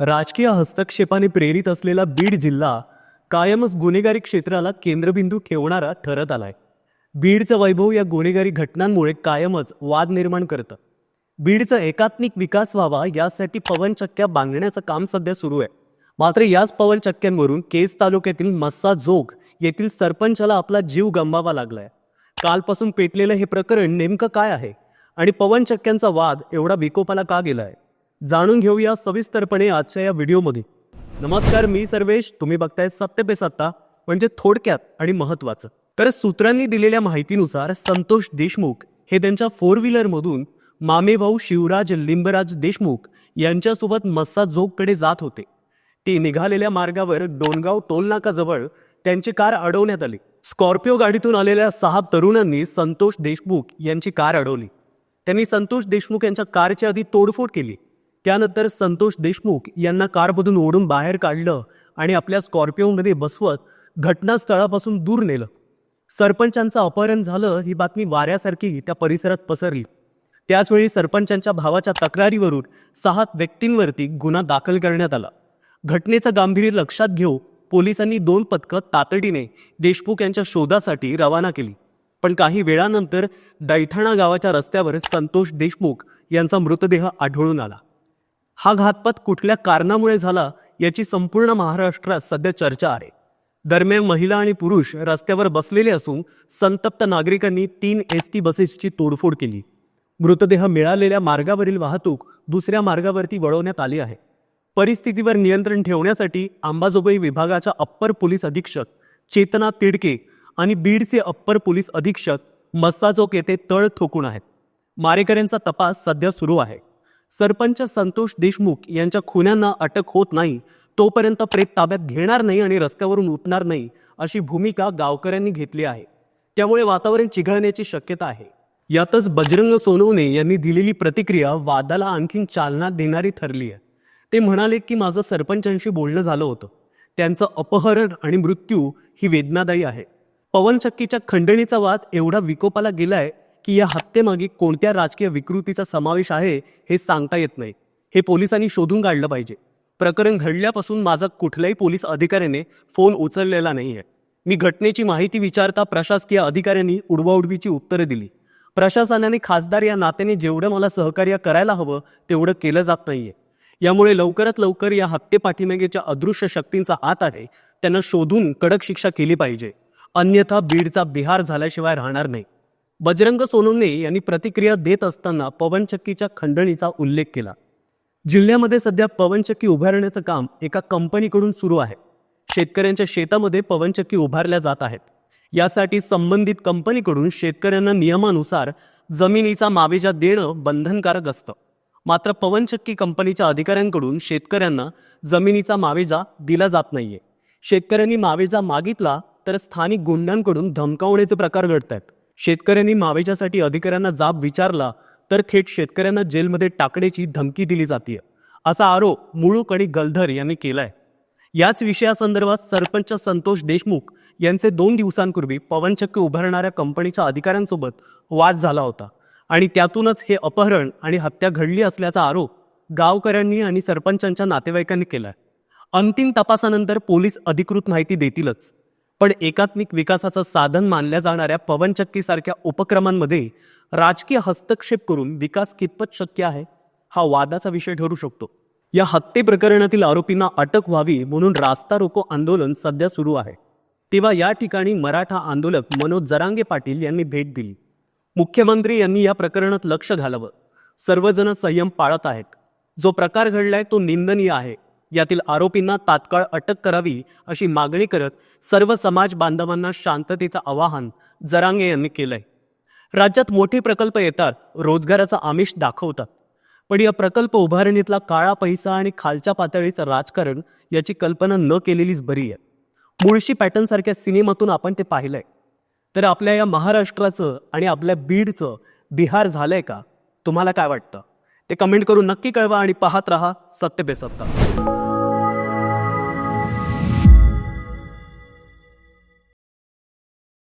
राजकीय हस्तक्षेपाने प्रेरित असलेला बीड जिल्हा कायमच गुन्हेगारी क्षेत्राला केंद्रबिंदू ठेवणारा ठरत आलाय. बीडचं वैभव या गुन्हेगारी घटनांमुळे कायमच वाद निर्माण करतं. बीडचा एकात्मिक विकास व्हावा यासाठी पवनचक्क्या बांधण्याचं काम सध्या सुरू आहे. मात्र याच पवनचक्क्यांवरून केस तालुक्यातील मस्सा जोग येथील सरपंचाला आपला जीव गमवावा लागलाय. कालपासून पेटलेलं हे प्रकरण नेमकं काय आहे? आणि पवनचक्क्यांचा वाद एवढा विकोपाला का गेलाय? जाणून घेऊया सविस्तरपणे आजच्या या व्हिडिओमध्ये. नमस्कार मी सर्वेश. तुम्ही बघताय सत्य पे सत्ता म्हणजे थोडक्यात आणि महत्वाचं तर सूत्रांनी दिलेल्या माहितीनुसार संतोष देशमुख हे त्यांच्या फोर व्हीलरमधून मामेभाऊ शिवराज लिंबराज देशमुख यांच्यासोबत मस्सा जोगकडे जात होते. ते निघालेल्या मार्गावर डोनगाव टोलनाकाजवळ त्यांची कार अडवण्यात आली. स्कॉर्पिओ गाडीतून आलेल्या सहा तरुणांनी संतोष देशमुख यांची कार अडवली. त्यांनी संतोष देशमुख यांच्या कारच्या आधी तोडफोड केली. त्यानंतर संतोष देशमुख यांना कारमधून ओढून बाहेर काढलं आणि आपल्या स्कॉर्पिओमध्ये बसवत घटनास्थळापासून दूर नेलं. सरपंचांचं अपहरण झालं ही बातमी वाऱ्यासारखी त्या परिसरात पसरली. त्याचवेळी सरपंचांच्या भावाच्या तक्रारीवरून सहा व्यक्तींवरती गुन्हा दाखल करण्यात आला. घटनेचं गांभीर्य लक्षात घेऊ पोलिसांनी दोन पथकं तातडीने देशमुख यांच्या शोधासाठी रवाना केली. पण काही वेळानंतर दैठाणा गावाच्या रस्त्यावर संतोष देशमुख यांचा मृतदेह आढळून आला. हा घातपात कुठल्या कारणामुळे झाला याची संपूर्ण महाराष्ट्रात सध्या चर्चा आहे. दरम्यान महिला आणि पुरुष रस्त्यावर बसलेले असून संतप्त नागरिकांनी तीन एस टी बसेसची तोडफोड केली. मृतदेह मिळालेल्या मार्गावरील वाहतूक दुसऱ्या मार्गावरती वळवण्यात आली आहे. परिस्थितीवर नियंत्रण ठेवण्यासाठी अंबाजोगाई विभागाच्या अप्पर पोलीस अधीक्षक चेतना तिडके आणि बीडचे अप्पर पोलीस अधीक्षक मस्साचोक येथे तळ ठोकून आहेत. मारेकऱ्यांचा तपास सध्या सुरू आहे. सरपंच संतोष देशमुख यांच्या खुन्यांना अटक होत नाही तोपर्यंत प्रेत ताब्यात घेणार नाही आणि रस्त्यावरून उठणार नाही अशी भूमिका गावकऱ्यांनी घेतली आहे. त्यामुळे वातावरण चिघळण्याची शक्यता आहे. यातच बजरंग सोनवणे यांनी दिलेली प्रतिक्रिया वादाला आणखीन चालना देणारी ठरली आहे. ते म्हणाले की माझं सरपंचांशी बोलणं झालं होतं. त्यांचं अपहरण आणि मृत्यू ही वेदनादायी आहे. पवनचक्कीच्या खंडणीचा वाद एवढा विकोपाला गेलाय की या हत्येमागे कोणत्या राजकीय विकृतीचा समावेश आहे हे सांगता येत नाही. हे पोलिसांनी शोधून काढलं पाहिजे. प्रकरण घडल्यापासून माझा कुठल्याही पोलीस अधिकाऱ्याने फोन उचललेला नाही आहे मी घटनेची माहिती विचारता प्रशासकीय अधिकाऱ्यांनी उडवाउडवीची उत्तरे दिली. प्रशासनाने खासदार या नात्याने जेवढं मला सहकार्य करायला हवं तेवढं केलं जात नाहीये. यामुळे लवकरात लवकर या हत्ते पाठीमागेच्या अदृश्य शक्तींचा हात आहे त्यांना शोधून कडक शिक्षा केली पाहिजे. अन्यथा बीडचा बिहार झाल्याशिवाय राहणार नाही. बजरंग सोनवणे यांनी प्रतिक्रिया देत असताना पवनचक्कीच्या खंडणीचा उल्लेख केला. जिल्ह्यामध्ये सध्या पवनचक्की उभारण्याचं काम एका कंपनीकडून सुरू आहे. शेतकऱ्यांच्या शेतामध्ये पवनचक्की उभारल्या जात आहेत. यासाठी संबंधित कंपनीकडून शेतकऱ्यांना नियमानुसार जमिनीचा मावेजा देणं बंधनकारक असतं. मात्र पवनचक्की कंपनीच्या अधिकाऱ्यांकडून शेतकऱ्यांना जमिनीचा मावेजा दिला जात नाहीये. शेतकऱ्यांनी मावेजा मागितला तर स्थानिक गुंडांकडून धमकावण्याचे प्रकार घडत आहेत शेतकऱ्यांनी म्हावेच्यासाठी अधिकाऱ्यांना जाब विचारला तर थेट शेतकऱ्यांना जेलमध्ये टाकण्याची धमकी दिली जाते असा आरोप मुळूक आणि गलधर यांनी केलाय. याच विषयासंदर्भात सरपंच संतोष देशमुख यांचे दोन दिवसांपूर्वी पवनचक्की उभारणाऱ्या कंपनीच्या अधिकाऱ्यांसोबत वाद झाला होता आणि त्यातूनच हे अपहरण आणि हत्या घडली असल्याचा आरोप गावकऱ्यांनी आणि सरपंचांच्या नातेवाईकांनी केलाय. अंतिम तपासानंतर पोलीस अधिकृत माहिती देतीलच. पण एकात्मिक विकासाचं साधन मानल्या जाणाऱ्या पवनचक्कीसारख्या उपक्रमांमध्ये राजकीय हस्तक्षेप करून विकास कितपत शक्य आहे हा वादाचा विषय ठरू शकतो. या हत्ये प्रकरणातील आरोपींना अटक व्हावी म्हणून रास्ता रोको आंदोलन सध्या सुरू आहे. तेव्हा या ठिकाणी मराठा आंदोलक मनोज जरांगे पाटील यांनी भेट दिली. मुख्यमंत्री यांनी या प्रकरणात लक्ष घालावं. सर्वजण संयम पाळत आहेत. जो प्रकार घडलाय तो निंदनीय आहे. यातील आरोपींना तात्काळ अटक करावी अशी मागणी करत सर्व समाज बांधवांना शांततेचं आवाहन जरांगे यांनी केलंय. राज्यात मोठे प्रकल्प येतात रोजगाराचा आमिष दाखवतात. पण या प्रकल्प उभारणीतला काळा पैसा आणि खालच्या पातळीचं राजकारण याची कल्पना न केलेलीच बरी आहे. मुळशी पॅटर्न सारख्या सिनेमातून आपण ते पाहिलंय. तर आपल्या या महाराष्ट्राचं आणि आपल्या बीडचं बिहार झालंय का? तुम्हाला काय वाटतं? ते कमेंट करून नक्की कळवा आणि पाहत रहा सत्य बेसत्ता.